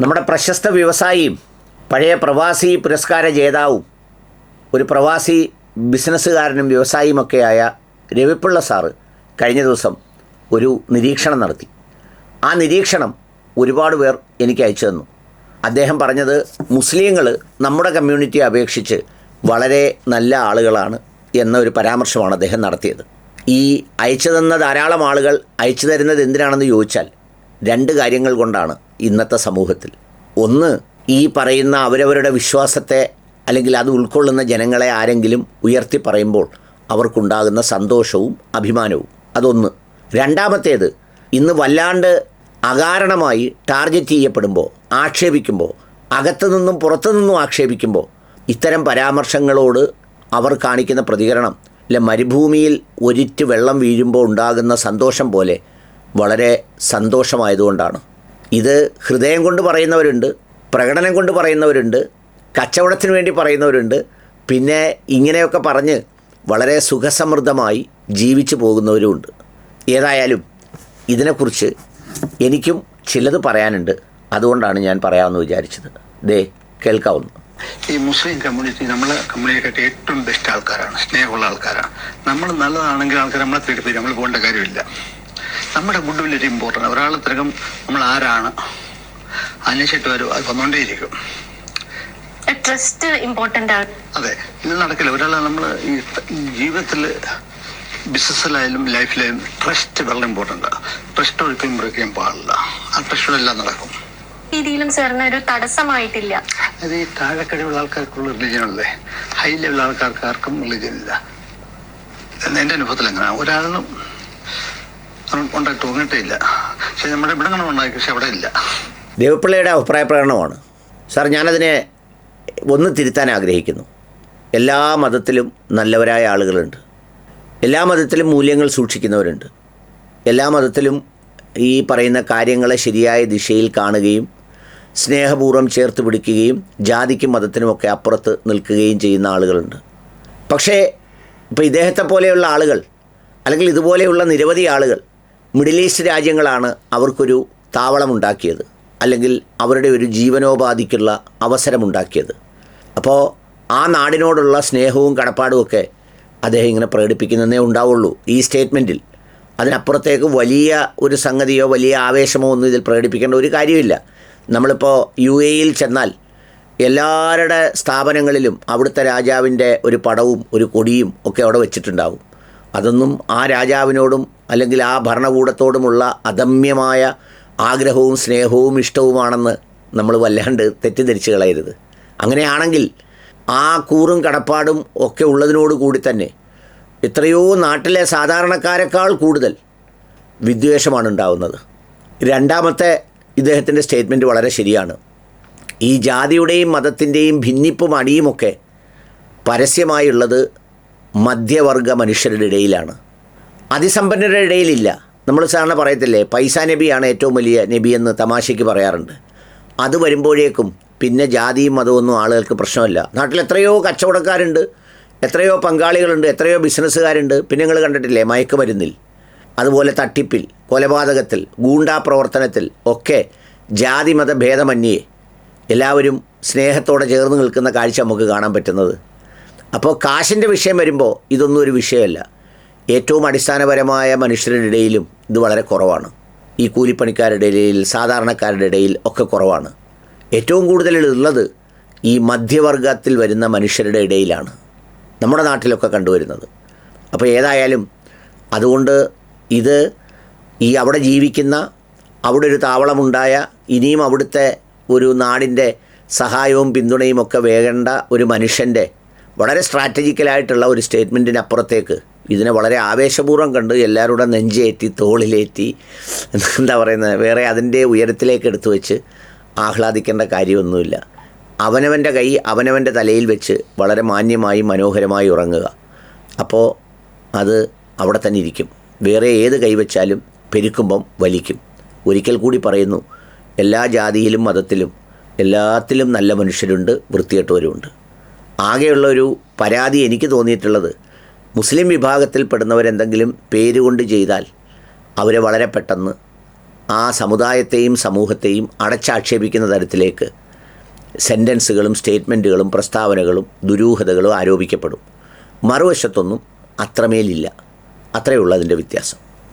നമ്മുടെ പ്രശസ്ത വ്യവസായിയും പഴയ പ്രവാസി പുരസ്കാര ജേതാവും ഒരു പ്രവാസി ബിസിനസ്സുകാരനും വ്യവസായിയുമൊക്കെയായ രവിപ്പിള്ള സാറ് കഴിഞ്ഞ ദിവസം ഒരു നിരീക്ഷണം നടത്തി. ആ നിരീക്ഷണം ഒരുപാട് പേർ എനിക്ക് അയച്ചു തന്നു. അദ്ദേഹം പറഞ്ഞത് മുസ്ലിങ്ങൾ നമ്മുടെ കമ്മ്യൂണിറ്റിയെ അപേക്ഷിച്ച് വളരെ നല്ല ആളുകളാണ് എന്ന ഒരു പരാമർശമാണ് അദ്ദേഹം നടത്തിയത്. ഈ അയച്ചു തന്ന ധാരാളം ആളുകൾ അയച്ചു തരുന്നത് എന്തിനാണെന്ന് ചോദിച്ചാൽ രണ്ട് കാര്യങ്ങൾ കൊണ്ടാണ്. ഇന്നത്തെ സമൂഹത്തിൽ. ഒന്ന് ഈ പറയുന്ന അവരവരുടെ വിശ്വാസത്തെ അല്ലെങ്കിൽ അത് ഉൾക്കൊള്ളുന്ന ജനങ്ങളെ ആരെങ്കിലും ഉയർത്തി പറയുമ്പോൾ അവർക്കുണ്ടാകുന്ന സന്തോഷവും അഭിമാനവും. അതൊന്ന്. രണ്ടാമത്തേത് ഇന്ന് വല്ലാണ്ട് അകാരണമായി ടാർഗറ്റ് ചെയ്യപ്പെടുമ്പോൾ ആക്ഷേപിക്കുമ്പോൾ അകത്തു നിന്നും പുറത്തു നിന്നും ആക്ഷേപിക്കുമ്പോൾ ഇത്തരം പരാമർശങ്ങളോട് അവർ കാണിക്കുന്ന പ്രതികരണം അല്ലെ മരുഭൂമിയിൽ ഒരിറ്റ് വെള്ളം വീഴുമ്പോൾ ഉണ്ടാകുന്ന സന്തോഷം പോലെ വളരെ സന്തോഷമായതുകൊണ്ടാണ്. ഇത് ഹൃദയം കൊണ്ട് പറയുന്നവരുണ്ട് പ്രകടനം കൊണ്ട് പറയുന്നവരുണ്ട് കച്ചവടത്തിന് വേണ്ടി പറയുന്നവരുണ്ട്. പിന്നെ ഇങ്ങനെയൊക്കെ പറഞ്ഞ് വളരെ സുഖസമൃദ്ധമായി ജീവിച്ചു പോകുന്നവരുമുണ്ട്. ഏതായാലും ഇതിനെക്കുറിച്ച് എനിക്കും ചിലത് പറയാനുണ്ട്. അതുകൊണ്ടാണ് ഞാൻ പറയാമെന്ന് വിചാരിച്ചത്. ദേ കേൾക്കാവുന്നു. ഈ മുസ്ലിം കമ്മ്യൂണിറ്റി നമ്മളെ കമ്മ്യൂണിറ്റിയെ ഏറ്റവും ബെസ്റ്റ് ആൾക്കാരാണ് സ്നേഹമുള്ള ആൾക്കാരാണ്. നമ്മൾ നല്ലതാണെങ്കിൽ ആൾക്കാർ നമ്മളെ തിരുത്തി നമ്മൾ പോകേണ്ട കാര്യമില്ല. നമ്മുടെ ഗുഡ് വിൽ ഒരു ഇമ്പോർട്ടന്റ് ഒരാൾ ഇത്രയും നമ്മൾ ആരാണ്? അന്വേഷിച്ചിട്ട് വരും അത് വന്നുകൊണ്ടേയിരിക്കും ട്രസ്റ്റ് ഇമ്പോർട്ടന്റ് ആണ്. അതെ ഇത് നടക്കില്ല. ഒരാളെ നമ്മൾ ഈ ജീവിതത്തിൽ ബിസിനസ്സിലായാലും ലൈഫിലായാലും ട്രസ്റ്റ് വളരെ ഇമ്പോർട്ടന്റ് ട്രസ്റ്റ് ഒരിക്കലും ബ്രേക്ക് ചെയ്യാൻ പാടില്ല. ആ ട്രസ്റ്റിലെല്ലാം നടക്കും. രീതിയിലും സാറിന് ഒരു തടസ്സമായിട്ടില്ല. അത് ഈ താഴെക്കഴിവുള്ള ആൾക്കാർക്കുള്ള റിലീജിയൻ അല്ലേ? ഹൈ ലെവൽ ആൾക്കാർക്ക് ആർക്കും റിലീജിയൻ ഇല്ല. എന്റെ അനുഭവത്തിൽ എങ്ങനെ ഒരാളിനും ഉണ്ടായി തോന്നിയിട്ടേ ഇല്ല പക്ഷെ നമ്മുടെ ഇവിടെ അങ്ങനെ അവിടെ ഇല്ല. ദേവപ്പിള്ളയുടെ അഭിപ്രായ പ്രകടനമാണ്. സാർ ഞാനതിനെ ഒന്ന് തിരുത്താൻ ആഗ്രഹിക്കുന്നു. എല്ലാ മതത്തിലും നല്ലവരായ ആളുകളുണ്ട്. എല്ലാ മതത്തിലും മൂല്യങ്ങൾ സൂക്ഷിക്കുന്നവരുണ്ട്. എല്ലാ മതത്തിലും ഈ പറയുന്ന കാര്യങ്ങളെ ശരിയായ ദിശയിൽ കാണുകയും സ്നേഹപൂർവം ചേർത്ത് പിടിക്കുകയും ജാതിക്കും മതത്തിനുമൊക്കെ അപ്പുറത്ത് നിൽക്കുകയും ചെയ്യുന്ന ആളുകളുണ്ട്. പക്ഷേ ഇപ്പോൾ ഇദ്ദേഹത്തെ പോലെയുള്ള ആളുകൾ അല്ലെങ്കിൽ ഇതുപോലെയുള്ള നിരവധി ആളുകൾ മിഡിൽ ഈസ്റ്റ് രാജ്യങ്ങളാണ് അവർക്കൊരു താവളമുണ്ടാക്കിയത് അല്ലെങ്കിൽ അവരുടെ ഒരു ജീവനോപാധിക്കുള്ള അവസരമുണ്ടാക്കിയത്. അപ്പോൾ ആ നാടിനോടുള്ള സ്നേഹവും കടപ്പാടും ഒക്കെ അദ്ദേഹം ഇങ്ങനെ പ്രകടിപ്പിക്കുന്നതേ ഉണ്ടാവുള്ളൂ ഈ സ്റ്റേറ്റ്മെന്റിൽ അതിനപ്പുറത്തേക്ക് വലിയ ഒരു സംഗതിയോ വലിയ ആവേശമോ ഒന്നും ഇതിൽ പ്രകടിപ്പിക്കേണ്ട ഒരു കാര്യമില്ല. നമ്മളിപ്പോൾ യു എയിൽ ചെന്നാൽ എല്ലാവരുടെ സ്ഥാപനങ്ങളിലും അവിടുത്തെ രാജാവിന്റെ ഒരു പടവും ഒരു കൊടിയും ഒക്കെ അവിടെ വെച്ചിട്ടുണ്ടാവും. അതൊന്നും ആ രാജാവിനോടും അല്ലെങ്കിൽ ആ ഭരണകൂടത്തോടുമുള്ള അദമ്യമായ ആഗ്രഹവും സ്നേഹവും ഇഷ്ടവുമാണെന്ന് നമ്മൾ വല്ലാണ്ട് തെറ്റിദ്ധരിച്ച് കളയരുത്. അങ്ങനെയാണെങ്കിൽ ആ കൂറും കടപ്പാടും ഒക്കെ ഉള്ളതിനോട് കൂടി തന്നെ എത്രയോ നാട്ടിലെ സാധാരണക്കാരെക്കാൾ കൂടുതൽ വിദ്വേഷമാണ് ഉണ്ടാവുന്നത്. രണ്ടാമത്തെ ഇദ്ദേഹത്തിന്റെ സ്റ്റേറ്റ്മെന്റ് വളരെ ശരിയാണ്. ഈ ജാതിയുടെയും മതത്തിന്റെയും ഭിന്നിപ്പും അടിയുമൊക്കെ പരസ്യമായുള്ളത് മധ്യവർഗ മനുഷ്യരുടെ ഇടയിലാണ്. അതിസമ്പന്നരുടെ ഇടയിലില്ല. നമ്മൾ സാധാരണ പറയത്തില്ലേ പൈസ നബിയാണ് ഏറ്റവും വലിയ നബി എന്ന് തമാശയ്ക്ക് പറയാറുണ്ട്. അത് വരുമ്പോഴേക്കും പിന്നെ ജാതിയും ഒന്നും ആളുകൾക്ക് പ്രശ്നമല്ല. നാട്ടിൽ എത്രയോ കച്ചവടക്കാരുണ്ട് എത്രയോ പങ്കാളികളുണ്ട് എത്രയോ ബിസിനസ്സുകാരുണ്ട്. പിന്നെ നിങ്ങൾ കണ്ടിട്ടില്ലേ മയക്കുമരുന്നിൽ അതുപോലെ തട്ടിപ്പിൽ കൊലപാതകത്തിൽ ഗൂണ്ടാ പ്രവർത്തനത്തിൽ ഒക്കെ ജാതി മത ഭേദമന്യേ എല്ലാവരും സ്നേഹത്തോടെ ചേർന്ന് നിൽക്കുന്ന കാഴ്ച നമുക്ക് കാണാൻ പറ്റുന്നത്. അപ്പോൾ കാശിന്റെ വിഷയം വരുമ്പോൾ ഇതൊന്നും ഒരു വിഷയമല്ല. ഏറ്റവും അടിസ്ഥാനപരമായ മനുഷ്യരുടെ ഇടയിലും ഇത് വളരെ കുറവാണ്. ഈ കൂലിപ്പണിക്കാരുടെ ഇടയിൽ സാധാരണക്കാരുടെ ഇടയിൽ ഒക്കെ കുറവാണ്. ഏറ്റവും കൂടുതൽ ഉള്ളത് ഈ മധ്യവർഗത്തിൽ വരുന്ന മനുഷ്യരുടെ ഇടയിലാണ്. നമ്മുടെ നാട്ടിലൊക്കെ കണ്ടുവരുന്നത്. അപ്പോൾ ഏതായാലും അതുകൊണ്ട് ഇത് ഈ അവിടെ ജീവിക്കുന്ന അവിടെ ഒരു താവളമുണ്ടായ ഇനിയും അവിടുത്തെ ഒരു നാടിന്റെ സഹായവും പിന്തുണയും ഒക്കെ വേകേണ്ട ഒരു മനുഷ്യന്റെ വളരെ സ്ട്രാറ്റജിക്കലായിട്ടുള്ള ഒരു സ്റ്റേറ്റ്മെന്റിനപ്പുറത്തേക്ക് ഇതിനെ വളരെ ആവേശപൂർവം കണ്ട് എല്ലാവരുടെ നെഞ്ചേറ്റി തോളിലേറ്റി എന്താ പറയുന്നത് വേറെ അതിന്റെ ഉയരത്തിലേക്ക് എടുത്തു വെച്ച് ആഹ്ലാദിക്കേണ്ട കാര്യമൊന്നുമില്ല. അവനവന്റെ കൈ അവനവന്റെ തലയിൽ വെച്ച് വളരെ മാന്യമായി മനോഹരമായി ഉറങ്ങുക. അപ്പോൾ അത് അവിടെ തന്നെ ഇരിക്കും. വേറെ ഏത് കൈവച്ചാലും പെരുക്കുമ്പം വലിക്കും. ഒരിക്കൽ കൂടി പറയുന്നു എല്ലാ ജാതിയിലും മതത്തിലും എല്ലാത്തിലും നല്ല മനുഷ്യരുണ്ട് വൃത്തികെട്ടവരുമുണ്ട്. ആകെയുള്ള ഒരു പരാതി എനിക്ക് തോന്നിയിട്ടുള്ളത് മുസ്ലിം വിഭാഗത്തിൽപ്പെടുന്നവരെന്തെങ്കിലും പേരുകൊണ്ട് ചെയ്താൽ അവരെ വളരെ പെട്ടെന്ന് ആ സമുദായത്തെയും സമൂഹത്തെയും അടച്ചാക്ഷേപിക്കുന്ന തരത്തിലേക്ക് സെന്റൻസുകളും സ്റ്റേറ്റ്മെന്റുകളും പ്രസ്താവനകളും ദുരൂഹതകളും ആരോപിക്കപ്പെടും. മറുവശത്തൊന്നും അത്രമേലില്ല. അത്രയുള്ളതിന്റെ വ്യത്യാസം.